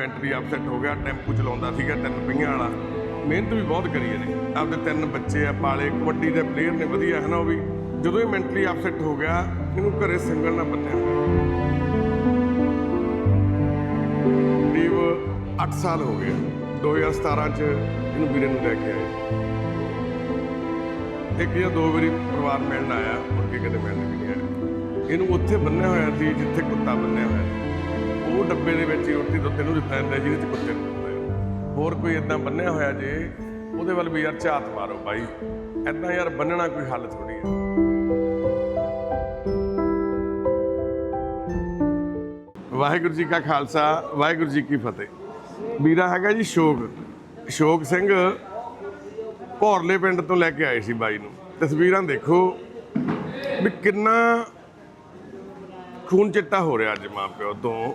Mentally upset ਹੋ ਗਿਆ, tempo ਚਲਾਉਂਦਾ ਸੀਗਾ ਤਿੰਨ ਪਹੀਆਂ ਵਾਲਾ। ਮਿਹਨਤ ਵੀ ਬਹੁਤ ਕਰੀ ਇਹਨੇ। ਆਪਦੇ ਤਿੰਨ ਬੱਚੇ ਆ, ਪਾਲੇ, ਕਬੱਡੀ ਦੇ ਪਲੇਅਰ ਨੇ, ਵਧੀਆ ਹੈ ਨਾ ਉਹ ਵੀ। ਜਦੋਂ ਇਹ ਮੈਂਟਲੀ ਅਪਸੈਟ ਹੋ ਗਿਆ, ਇਹਨੂੰ ਘਰੇ ਸਿੰਗਲ ਨਾ ਬੰਨਿਆ ਕਰੀਬ 8 ਸਾਲ ਹੋ ਗਏ। 2017 ਚ ਇਹਨੂੰ ਵੀਰੇ ਨੂੰ ਲੈ ਕੇ ਆਏ। ਇੱਕ ਜਾਂ ਦੋ ਵਾਰੀ ਪਰਿਵਾਰ ਮਿਲਣ ਆਇਆ, ਮੁੜ ਕੇ ਕਦੇ ਮਿਲਣ ਵੀ ਨਹੀਂ ਆਇਆ ਇਹਨੂੰ ਉੱਥੇ ਬੰਨਿਆ ਹੋਇਆ ਸੀ, ਜਿੱਥੇ ਕੁੱਤਾ ਬੰਨਿਆ ਹੋਇਆ ਸੀ। ਉਹ ਡੱਬੇ ਦੇ ਵਿੱਚ ਹੀ ਰੋਟੀ ਦੁੱਧ ਇਹਨੂੰ ਦਿੱਤਾ ਜਾਂਦਾ ਜਿਹਦੇ ਚ ਕੁੱਤੇ ਨੂੰ ਹੋਰ ਕੋਈ ਇਦਾਂ ਬੰਨਿਆ ਹੋਇਆ ਜੇ, ਉਹਦੇ ਵੱਲ ਵੀ ਯਾਰ ਝਾਤ ਮਾਰੋ ਬਾਈ। ਐਦਾਂ ਯਾਰ ਬੰਨਣਾ ਕੋਈ ਹੱਲ ਥੋੜੀ ਹੈ। ਵਾਹਿਗੁਰੂ ਜੀ ਕਾ ਖਾਲਸਾ, ਵਾਹਿਗੁਰੂ ਜੀ ਕੀ ਫਤਿਹ। ਵੀਰਾ ਹੈਗਾ ਜੀ ਸ਼ੋਕ। ਸ਼ੋਕ ਸਿੰਘ ਭੌਰਲੇ ਪਿੰਡ ਤੋਂ ਲੈ ਕੇ ਆਏ ਸੀ ਬਾਈ ਨੂੰ। ਤਸਵੀਰਾਂ ਦੇਖੋ ਵੀ ਕਿੰਨਾ ਖੂਨ ਚਿੱਟਾ ਹੋ ਰਿਹਾ ਅੱਜ ਮਾਂ ਪਿਓ ਤੋਂ।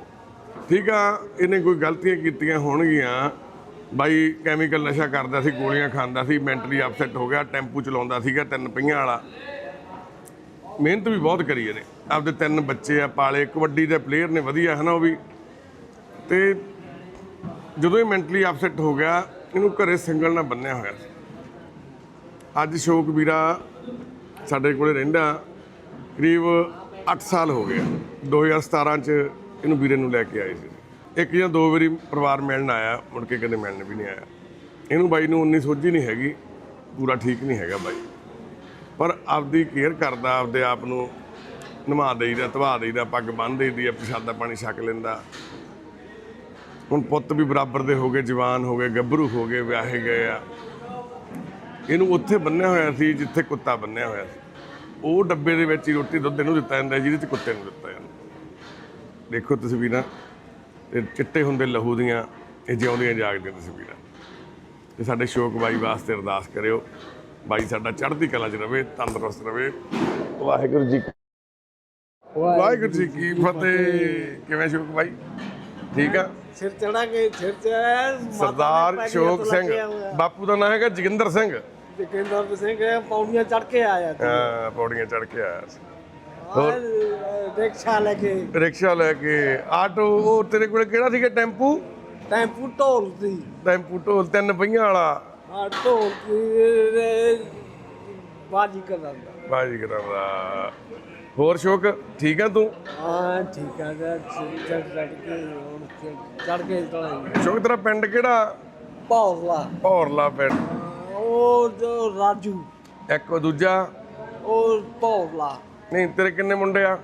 ਠੀਕ ਆ, ਇਹਨੇ ਕੋਈ ਗਲਤੀਆਂ ਕੀਤੀਆਂ ਹੋਣਗੀਆਂ। ਬਾਈ ਕੈਮੀਕਲ ਨਸ਼ਾ ਕਰਦਾ ਸੀ, ਗੋਲੀਆਂ ਖਾਂਦਾ ਸੀ ਮੈਂਟਲੀ ਅਪਸੈਟ ਹੋ ਗਿਆ, ਟੈਂਪੂ ਚਲਾਉਂਦਾ ਸੀਗਾ, ਤਿੰਨ ਪਹੀਆਂ ਵਾਲਾ। ਮਿਹਨਤ ਵੀ ਬਹੁਤ ਕਰੀ ਇਹਨੇ। ਆਪਦੇ ਤਿੰਨ ਬੱਚੇ ਆ, ਪਾਲੇ, ਕਬੱਡੀ ਦੇ ਪਲੇਅਰ ਨੇ, ਵਧੀਆ ਹਨਾ ਉਹ ਵੀ। ਤੇ ਜਦੋਂ ਇਹ ਮੈਂਟਲੀ ਅਪਸੈਟ ਹੋ ਗਿਆ, ਇਹਨੂੰ ਘਰੇ ਸਿੰਗਲ ਨਾਲ ਬੰਨਿਆ ਹੋਇਆ ਸੀ। ਅੱਜ ਸ਼ੋਕ ਵੀਰਾ ਸਾਡੇ ਕੋਲੇ ਰਹਿੰਦਾ, ਕਰੀਬ 8 ਸਾਲ ਹੋ ਗਏ 2017 ਚ ਇਹਨੂੰ ਵੀਰੇ ਨੂੰ ਲੈ ਕੇ ਆਏ ਸੀ। ਇੱਕ ਜਾਂ ਦੋ ਵਾਰੀ ਪਰਿਵਾਰ ਮਿਲਣ ਆਇਆ, ਮੁੜ ਕੇ ਕਦੇ ਮਿਲਣ ਵੀ ਨਹੀਂ ਆਇਆ। ਇਹਨੂੰ ਬਾਈ ਨੂੰ ਉਨੀ ਸੋਝੀ ਨਹੀਂ ਹੈਗੀ, ਪੂਰਾ ਠੀਕ ਨਹੀਂ ਹੈਗਾ ਬਾਈ। ਪਰ ਆਪਦੀ ਕੇਅਰ ਕਰਦਾ, ਆਪਦੇ ਆਪ ਨੂੰ ਨਵਾ ਦੇਈਦਾ, ਧਵਾ ਦੇਈਦਾ, ਪੱਗ ਬੰਨ੍ਹ ਦੇਈਦੀ ਆ ਪ੍ਰਸ਼ਾਦਾ ਪਾਣੀ ਛਕ ਲੈਂਦਾ। ਹੁਣ ਪੁੱਤ ਵੀ ਬਰਾਬਰ ਦੇ ਹੋ ਗਏ, ਜਵਾਨ ਹੋ ਗਏ, ਗੱਭਰੂ ਹੋ ਗਏ, ਵਿਆਹੇ ਗਏ ਆ। ਇਹਨੂੰ ਉੱਥੇ ਬੰਨਿਆ ਹੋਇਆ ਸੀ, ਜਿੱਥੇ ਕੁੱਤਾ ਬੰਨਿਆ ਹੋਇਆ ਸੀ। ਉਹ ਡੱਬੇ ਦੇ ਵਿੱਚ ਹੀ ਰੋਟੀ ਦੁੱਧ ਇਹਨੂੰ ਦਿੱਤਾ ਜਾਂਦਾ ਜਿਹਦੇ ਚ ਕੁੱਤੇ ਨੂੰ ਦਿੱਤਾ ਜਾਂਦਾ ਦੇਖੋ ਤਸਵੀਰਾਂ ਤੇ ਚਿੱਟੇ ਹੁੰਦੇ ਲਹੂ ਦੀਆਂ ਇਹ ਜਿਉਂਦੀਆਂ ਜਾਗਦੀਆਂ ਤਸਵੀਰਾਂ ਤੇ ਸਾਡੇ ਸ਼ੋਕ ਬਾਈ ਵਾਸਤੇ ਅਰਦਾਸ ਕਰਿਓ ਬਾਈ ਸਾਡਾ ਚੜ੍ਹਦੀ ਕਲਾ 'ਚ ਰਵੇ ਤੰਦਰੁਸਤ ਰਵੇ। ਵਾਹਿਗੁਰੂ ਜੀ ਵਾਹਿਗੁਰੂ ਜੀ ਕੀ ਫਤਿਹ। ਕਿਵੇਂ ਸ਼ੋਕ ਬਾਈ? ਠੀਕ ਆ? ਸਿਰ ਚੜਾ ਕੇ ਸਿਰ ਚ ਸਰਦਾਰ ਸ਼ੋਕ ਸਿੰਘ। ਬਾਪੂ ਦਾ ਨਾਮ ਹੈਗਾ ਜੋਗਿੰਦਰ ਸਿੰਘ। ਜੋਗਿੰਦਰ ਸਿੰਘ ਪੌੜੀਆਂ ਚੜ ਕੇ ਆਇਆ ਹਾਂ ਪੌੜੀਆਂ ਚੜ੍ਹ ਕੇ ਆਇਆ ਸੀ। ਹੋਰ? ਰਿਕਸ਼ਾ ਲੈ ਕੇ। ਰਿਕਸ਼ਾ ਲੈ ਕੇ। ਆਟੋ ਉਹ ਤੇਰੇ ਕੋਲ ਕਿਹੜਾ ਸੀਗਾ? ਟੈਂਪੂ? ਟੈਂਪੂ ਢੋਲ ਦੀ ਟੈਂਪੂ ਢੋਲ ਤਿੰਨ ਪਹੀਆਂ ਵਾਲਾ। ਢੋਲ ਦੀ ਬਾਜੀ ਕਰਦਾ ਬਾਜੀ ਕਰਾਂਦਾ ਹੋਰ ਸ਼ੋਕ? ਠੀਕ ਆ ਤੂੰ? ਹਾਂ ਠੀਕ ਆ ਸਿਰ ਚੜ ਕੇ ਹੁਣ ਚੜ ਕੇ ਚੜਾਈ ਸ਼ੋਕ ਤੇਰਾ ਪਿੰਡ ਕਿਹੜਾ? ਪੌਲਾ ਭੌਰਲਾ ਪਿੰਡ। ਉਹ ਜੋ ਰਾਜੂ। ਇੱਕ ਦੂਜਾ? ਉਹ ਪੌਲਾ ਨਹੀਂ ਤੇਰੇ ਕਿੰਨੇ ਮੁੰਡੇ ਆ?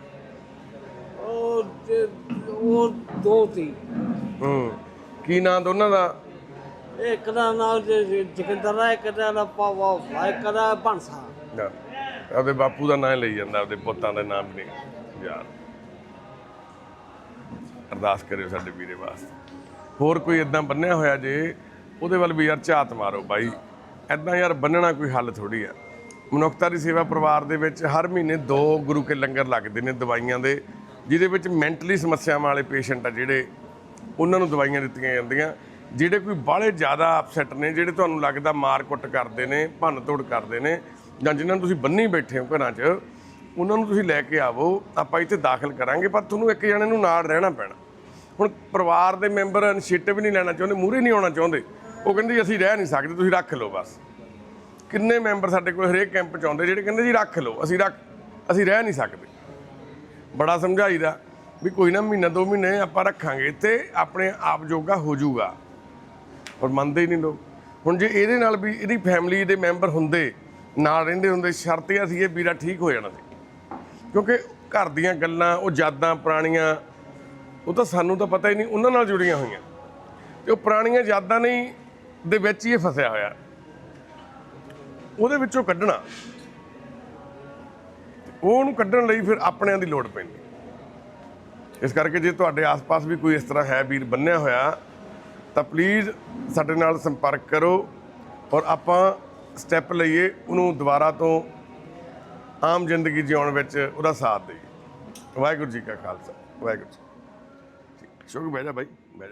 ਉਹ ਤੇ- ਉਹ ਦੋ ਸੀ। ਹੂੰ ਕੀ ਨਾਂ ਦੋਨਾਂ ਦਾ? ਇੱਕ ਦਾ ਨਾਮ ਜਗਿੰਦਰ ਹੈ ਇੱਕ ਦਾ ਨਾਮ ਪਾਵਾ ਇੱਕ ਦਾ ਯਾਰ, ਆਪਦੇ ਬਾਪੂ ਦਾ ਨਾਂ ਲਈ ਜਾਂਦਾ ਆਪਦੇ ਪੁੱਤਾਂ ਦਾ ਨਾਮ ਨਹੀਂ। ਯਾਰ ਅਰਦਾਸ ਕਰਿਓ ਸਾਡੇ ਵੀਰੇ ਵਾਸਤੇ। ਹੋਰ ਕੋਈ ਇਦਾਂ ਬੰਨਿਆ ਹੋਇਆ ਜੇ ਉਹਦੇ ਵੱਲ ਵੀ ਯਾਰ ਝਾਤ ਮਾਰੋ ਬਾਈ। ਐਦਾਂ ਯਾਰ ਬੰਨਣਾ ਕੋਈ ਹੱਲ ਥੋੜੀ ਆ। ਮਨੁੱਖਤਾ ਦੀ ਸੇਵਾ ਪਰਿਵਾਰ ਦੇ ਵਿੱਚ ਹਰ ਮਹੀਨੇ ਦੋ ਗੁਰੂ ਕੇ ਲੰਗਰ ਲੱਗਦੇ ਨੇ ਦਵਾਈਆਂ ਦੇ, ਜਿਹਦੇ ਵਿੱਚ ਮੈਂਟਲੀ ਸਮੱਸਿਆਵਾਂ ਵਾਲੇ ਪੇਸ਼ੈਂਟ ਆ ਜਿਹੜੇ, ਉਹਨਾਂ ਨੂੰ ਦਵਾਈਆਂ ਦਿੱਤੀਆਂ ਜਾਂਦੀਆਂ, ਜਿਹੜੇ ਕੋਈ ਬਾਹਲੇ ਜ਼ਿਆਦਾ ਅਪਸੈਟ ਨੇ, ਜਿਹੜੇ ਤੁਹਾਨੂੰ ਲੱਗਦਾ ਮਾਰ ਕੁੱਟ ਕਰਦੇ ਨੇ, ਭੰਨ ਤੋੜ ਕਰਦੇ ਨੇ, ਜਾਂ ਜਿਨ੍ਹਾਂ ਨੂੰ ਤੁਸੀਂ ਬੰਨੀ ਬੈਠੇ ਹੋ ਘਰਾਂ 'ਚ, ਉਹਨਾਂ ਨੂੰ ਤੁਸੀਂ ਲੈ ਕੇ ਆਵੋ, ਆਪਾਂ ਇੱਥੇ ਦਾਖਲ ਕਰਾਂਗੇ, ਪਰ ਤੁਹਾਨੂੰ ਇੱਕ ਜਣੇ ਨੂੰ ਨਾਲ ਰਹਿਣਾ ਪੈਣਾ। ਹੁਣ ਪਰਿਵਾਰ ਦੇ ਮੈਂਬਰ ਇਨੀਸ਼ੀਏਟਿਵ ਨਹੀਂ ਲੈਣਾ ਚਾਹੁੰਦੇ, ਮੂਹਰੇ ਨਹੀਂ ਆਉਣਾ ਚਾਹੁੰਦੇ, ਉਹ ਕਹਿੰਦੇ ਜੀ ਅਸੀਂ ਰਹਿ ਨਹੀਂ ਸਕਦੇ, ਤੁਸੀਂ ਰੱਖ ਲਓ ਬਸ। ਕਿੰਨੇ ਮੈਂਬਰ ਸਾਡੇ ਕੋਲ ਹਰੇਕ ਕੈਂਪ 'ਚ ਆਉਂਦੇ, ਜਿਹੜੇ ਕਹਿੰਦੇ ਜੀ ਰੱਖ ਲਓ, ਅਸੀਂ ਰੱਖ, ਅਸੀਂ ਰਹਿ ਨਹੀਂ ਸਕਦੇ। ਬੜਾ ਸਮਝਾਈਦਾ ਵੀ ਕੋਈ ਨਾ ਮਹੀਨਾ, ਦੋ ਮਹੀਨੇ ਆਪਾਂ ਰੱਖਾਂਗੇ ਤੇ ਆਪਣੇ ਆਪ ਜੋਗਾ ਹੋ ਜਾਊਗਾ। ਪਰ ਮੰਨਦੇ ਹੀ ਨਹੀਂ ਲੋਕ। ਹੁਣ ਜੇ ਇਹਦੇ ਨਾਲ ਵੀ ਇਹਦੀ ਫੈਮਿਲੀ ਦੇ ਮੈਂਬਰ ਹੁੰਦੇ, ਨਾਲ ਰਹਿੰਦੇ ਹੁੰਦੇ ਸ਼ਰਤ ਇਹ ਸੀ ਇਹ ਵੀਰਾ ਠੀਕ ਹੋ ਜਾਣਾ ਸੀ। ਕਿਉਂਕਿ ਘਰ ਦੀਆਂ ਗੱਲਾਂ, ਉਹ ਯਾਦਾਂ ਪੁਰਾਣੀਆਂ, ਉਹ ਤਾਂ ਸਾਨੂੰ ਤਾਂ ਪਤਾ ਹੀ ਨਹੀਂ, ਉਹਨਾਂ ਨਾਲ ਜੁੜੀਆਂ ਹੋਈਆਂ। ਤੇ ਉਹ ਪੁਰਾਣੀਆਂ ਯਾਦਾਂ ਨਹੀਂ, ਦੇ ਵਿੱਚ ਹੀ ਫਸਿਆ ਹੋਇਆ। ਉਹਦੇ ਵਿੱਚੋਂ ਕੱਢਣਾ। ਉਹ ਉਹਨੂੰ ਕੱਢਣ ਲਈ ਫਿਰ ਆਪਣਿਆਂ ਦੀ ਲੋੜ ਪੈਂਦੀ। ਇਸ ਕਰਕੇ ਜੇ ਤੁਹਾਡੇ ਆਸ-ਪਾਸ ਵੀ ਕੋਈ ਇਸ ਤਰ੍ਹਾਂ ਹੈ ਵੀਰ ਬੰਨਿਆ ਹੋਇਆ, ਤਾਂ ਪਲੀਜ਼ ਸਾਡੇ ਨਾਲ ਸੰਪਰਕ ਕਰੋ ਔਰ ਆਪਾਂ ਸਟੈਪ ਲਈਏ, ਉਹਨੂੰ ਦੁਬਾਰਾ ਤੋਂ ਆਮ ਜ਼ਿੰਦਗੀ ਜਿਉਣ ਵਿੱਚ ਉਹਦਾ ਸਾਥ ਦੇਈਏ। ਵਾਹਿਗੁਰੂ ਜੀ ਕਾ ਖਾਲਸਾ, ਵਾਹਿਗੁਰੂ ਜੀ ਸ਼ੁਕਰ, ਬਹਿ ਜਾ ਬਾਈ, ਬਹਿ